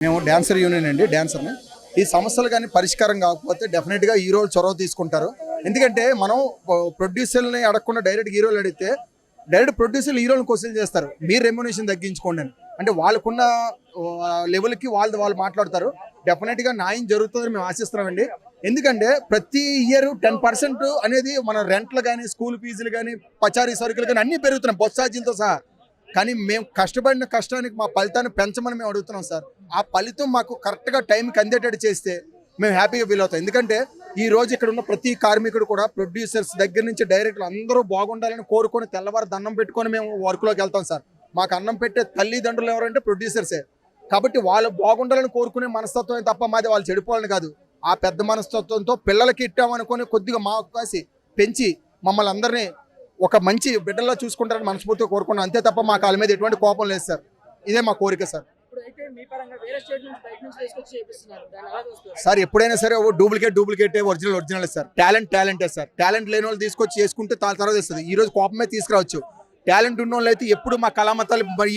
మేము dancer union అండి డ్యాన్సర్ని ఈ సమస్యలు కానీ పరిష్కారం కాకపోతే డెఫినెట్గా హీరోలు చొరవ తీసుకుంటారు. ఎందుకంటే మనం ప్రొడ్యూసర్ని అడగకుండా డైరెక్ట్ హీరోలు అడిగితే డైరెక్ట్ ప్రొడ్యూసర్లు హీరోలను క్వశ్చన్ చేస్తారు. మీరు రెమ్యునేషన్ తగ్గించుకోండి అని. అంటే వాళ్ళకున్న లెవెల్కి వాళ్ళు వాళ్ళు మాట్లాడతారు. డెఫినెట్గా న్యాయం జరుగుతుందని మేము ఆశిస్తున్నామండి. ఎందుకంటే ప్రతి ఇయర్ టెన్ పర్సెంట్ అనేది మన రెంట్లు కానీ స్కూల్ ఫీజులు కానీ పచారీ సరుకులు కానీ అన్నీ పెరుగుతున్నాయి. బొత్సాజీలతో సహా. కానీ మేము కష్టపడిన కష్టానికి మా ఫలితాన్ని పెంచమని మేము అడుగుతున్నాం సార్. ఆ ఫలితం మాకు కరెక్ట్గా టైంకి అందేటట్టు చేస్తే మేము హ్యాపీగా ఫీల్ అవుతాం. ఎందుకంటే ఈ రోజు ఇక్కడ ఉన్న ప్రతి కార్మికుడు కూడా ప్రొడ్యూసర్స్ దగ్గర నుంచి డైరెక్టర్ అందరూ బాగుండాలని కోరుకొని తెల్లవారు దండం పెట్టుకొని మేము వర్క్లోకి వెళ్తాం సార్. మాకు అన్నం పెట్టే తల్లిదండ్రులు ఎవరంటే ప్రొడ్యూసర్సే. కాబట్టి వాళ్ళు బాగుండాలని కోరుకునే మనస్తత్వమే తప్ప మాది వాళ్ళు చెడిపోవాలని కాదు. ఆ పెద్ద మనస్తత్వంతో పిల్లలకి ఇట్టామనుకొని కొద్దిగా మా కాసి పెంచి మమ్మల్ని అందరినీ ఒక మంచి బిడ్డల్లో చూసుకుంటారని మనస్ఫూర్తిగా కోరుకున్నాం అంతే తప్ప మా కాళ్ళ మీద ఎటువంటి కోపం లేదు సార్. ఇదే మా కోరిక సార్. సార్ ఎప్పుడైనా సరే duplicate duplicate original original sir. Talent టాలెంటే sir. Talent లేని వాళ్ళు తీసుకొచ్చి చేసుకుంటే తాల తర్వాత ఇస్తుంది ఈ రోజు కోపమే తీసుకురావచ్చు. టాలెంట్ ఉన్న వాళ్ళు అయితే ఎప్పుడు మా కళామతాలు మరి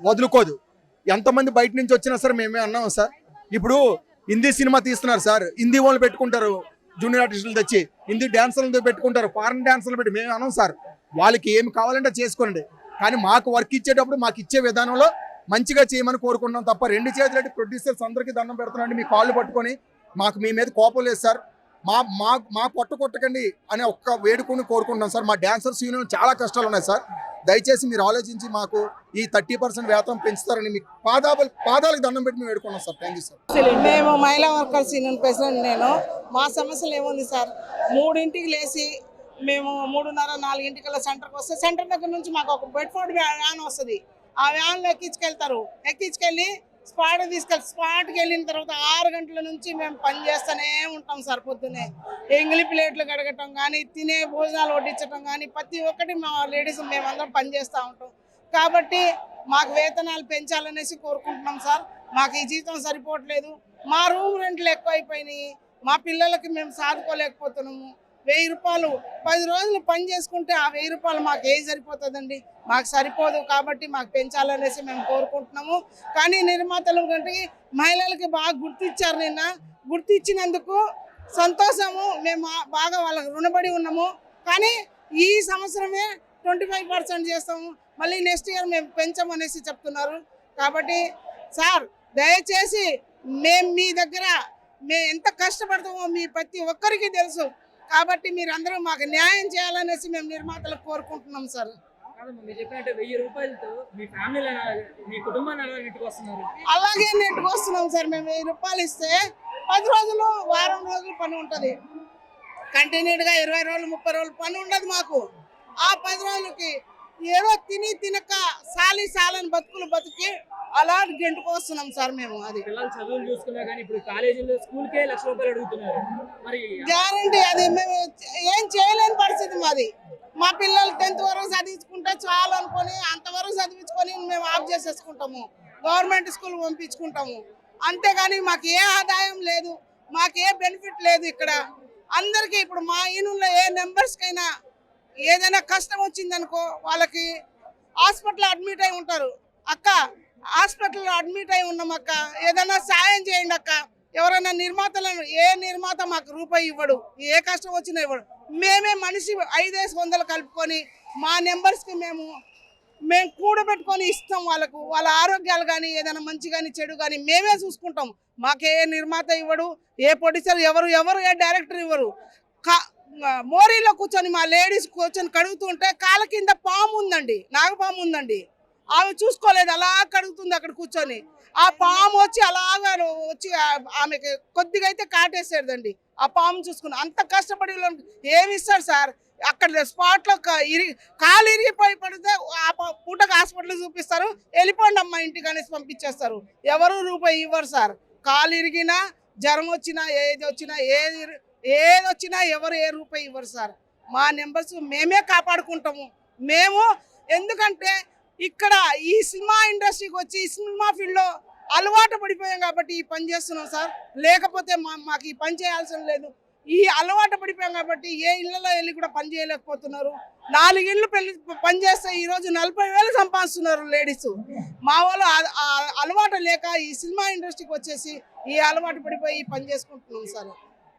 వదులుకోదు. ఎంతమంది బయట నుంచి వచ్చినా సరే మేమే అన్నాం సార్. ఇప్పుడు హిందీ సినిమా తీస్తున్నారు సార్. హిందీ వాళ్ళు పెట్టుకుంటారు. జూనియర్ ఆర్టిస్టులు తెచ్చి హిందీ డ్యాన్సర్లతో పెట్టుకుంటారు? ఫారెన్ డ్యాన్సర్లు పెట్టి మేము అన్నాం సార్. వాళ్ళకి ఏమి కావాలంటే చేసుకోండి. కానీ మాకు వర్క్ ఇచ్చేటప్పుడు మాకు ఇచ్చే విధానంలో మంచిగా చేయమని కోరుకుంటున్నాం తప్ప రెండు చేతులకి ప్రొడ్యూసర్స్ అందరికీ దండం పెడుతున్నాండి మీ కాళ్ళు పట్టుకొని మాకు మీ మీద కోపం లేదు సార్. మా మా మా పొట్ట కొట్టకండి అనే ఒక్క వేడుకొని కోరుకుంటున్నాం సార్. మా డ్యాన్సర్స్ యూనియన్ చాలా కష్టాలు ఉన్నాయి సార్. దయచేసి మీరు ఆలోచించి మాకు ఈ థర్టీ పర్సెంట్ వేతనం పెంచుతారని మీకు పాదాలు పాదాలకు దండం పెట్టి మేము వేడుకున్నాం సార్. థ్యాంక్ యూ సార్ మేము మహిళా వర్కర్స్ యూనియన్ ప్రెసిడెంట్ నేను. మా సమస్యలు ఏముంది సార్? మూడింటికి లేచి మేము మూడున్నర నాలుగింటికల్లా సెంటర్కి వస్తే సెంటర్ దగ్గర నుంచి మాకు ఒక బెడ్ఫోర్డ్ వ్యాన్ వస్తుంది. ఆ వ్యాన్లో ఎక్కించుకెళ్తారు. ఎక్కించుకెళ్ళి స్పాట్ తీసుకెళ్ళి స్పాట్కి వెళ్ళిన తర్వాత ఆరు గంటల నుంచి మేము పని చేస్తూనే ఉంటాం సార్ పొద్దున్నే. ఎంగిలి ప్లేట్లు కడగటం కానీ తినే భోజనాలు వడ్డించడం కానీ ప్రతి ఒక్కటి మా లేడీస్ మేమందరం పని చేస్తూ ఉంటాం. కాబట్టి మాకు వేతనాలు పెంచాలనేసి కోరుకుంటున్నాం సార్. మాకు ఈ జీతం సరిపోవట్లేదు. మా రూమ్ రెంట్లు ఎక్కువైపోయినాయి. మా పిల్లలకి మేము సాదుకోలేకపోతున్నాము. వెయ్యి రూపాయలు పది రోజులు పని చేసుకుంటే ఆ వెయ్యి రూపాయలు మాకు ఏ సరిపోతుందండి? మాకు సరిపోదు కాబట్టి మాకు పెంచాలనేసి మేము కోరుకుంటున్నాము. కానీ నిర్మాతలు కంటే మహిళలకి బాగా గుర్తిచ్చారు నిన్న. గుర్తిచ్చినందుకు సంతోషము. మేము బాగా వాళ్ళకు రుణపడి ఉన్నాము. కానీ ఈ సంవత్సరమే ట్వంటీ ఫైవ్ పర్సెంట్ చేస్తాము. మళ్ళీ నెక్స్ట్ ఇయర్ మేము పెంచమనేసి చెప్తున్నారు. కాబట్టి సార్ దయచేసి మేము మీ దగ్గర మేము ఎంత కష్టపడతామో మీ ప్రతి ఒక్కరికి తెలుసు. కాబట్టి మీరు అందరూ మాకు న్యాయం చేయాలనేసి మేము నిర్మాతలకు కోరుకుంటున్నాం సార్. అలాగే నెట్టుకు వస్తున్నాం సార్. మేము వెయ్యి రూపాయలు ఇస్తే పది రోజులు వారం రోజులు పని ఉంటుంది. కంటిన్యూడ్గా ఇరవై రోజులు ముప్పై రోజులు పని ఉండదు మాకు. ఆ పది రోజులకి ఏదో తిని తినక సాలి సాలని బతుకులు బతికి అలా గెంటుకు వస్తున్నాం సార్ మేము అది. పిల్లలు చదువులు చూసుకున్నా కానీ ఇప్పుడు కాలేజీలో స్కూల్కే లక్ష రూపాయలు అడుగుతున్నారు. మరి గ్యారంటీ అది మేము ఏం చేయలేని పరిస్థితి మాది. మా పిల్లలు టెన్త్ వరకు చదివించుకుంటే చాలు అనుకొని అంతవరకు చదివించుకొని మేము ఆఫ్ చేసేసుకుంటాము. గవర్నమెంట్ స్కూల్ పంపించుకుంటాము. అంతేగాని మాకు ఏ ఆదాయం లేదు మాకు ఏ బెనిఫిట్ లేదు ఇక్కడ. అందరికీ ఇప్పుడు మా ఈనుల్లో ఏ నెంబర్స్కైనా ఏదైనా కష్టం వచ్చిందనుకో వాళ్ళకి హాస్పిటల్ అడ్మిట్ అయి ఉంటారు. అక్క హాస్పిటల్లో అడ్మిట్ అయి ఉన్నాం అక్క. ఏదైనా సాయం చేయండి అక్క. ఎవరైనా నిర్మాతలను ఏ నిర్మాత మాకు రూపాయి ఇవ్వడు ఏ కష్టం వచ్చినా ఇవ్వడు. మేమే మనిషి ఐదేసి వందలు కలుపుకొని మా నెంబర్స్కి మేము మేము కూడబెట్టుకొని ఇస్తాం వాళ్ళకు. వాళ్ళ ఆరోగ్యాలు కానీ ఏదైనా మంచి కానీ చెడు కానీ మేమే చూసుకుంటాం. మాకే నిర్మాత ఇవ్వడు ఏ ప్రొడ్యూసర్ ఎవరు ఎవరు ఏ డైరెక్టర్ ఇవ్వరు. కా మోరీలో కూర్చొని మా లేడీస్ కూర్చొని కడుగుతుంటే కాళ్ళ కింద పాము ఉందండి నాగపాము ఉందండి. ఆమె చూసుకోలేదు అలా కడుగుతుంది అక్కడ కూర్చొని. ఆ పాము వచ్చి అలాగా వచ్చి ఆమెకి కొద్దిగా అయితే కాటేసేదండి ఆ పాము చూసుకుని అంత కష్టపడి వీళ్ళని ఏమి ఇస్తారు సార్? అక్కడ స్పాట్లో ఇరిగి కాలు ఇరిగిపోయి పడితే ఆ పూటకు హాస్పిటల్ చూపిస్తారు. వెళ్ళిపోండి అమ్మ ఇంటికి అనేసి పంపించేస్తారు. ఎవరు రూపాయి ఇవ్వరు సార్. కాలు ఇరిగినా జ్వరం వచ్చినా ఏది వచ్చినా ఏది ఏదొచ్చినా ఎవరు ఏ రూపాయి ఇవ్వరు సార్. మా నెంబర్స్ మేమే కాపాడుకుంటాము. మేము ఎందుకంటే ఇక్కడ ఈ సినిమా ఇండస్ట్రీకి వచ్చి ఈ సినిమా ఫీల్డ్లో అలవాటు పడిపోయాం కాబట్టి ఈ పని చేస్తున్నాం సార్. లేకపోతే మా మాకు ఈ పని చేయాల్సిన లేదు. ఈ అలవాటు పడిపోయాం కాబట్టి ఏ ఇళ్ళలో వెళ్ళి కూడా పని చేయలేకపోతున్నారు. నాలుగేళ్ళు పెళ్ళి పని చేస్తే ఈరోజు నలభై వేలు సంపాదిస్తున్నారు లేడీస్. మా వాళ్ళు అలవాటు లేక ఈ సినిమా ఇండస్ట్రీకి వచ్చేసి ఈ అలవాటు పడిపోయి పని చేసుకుంటున్నాం సార్.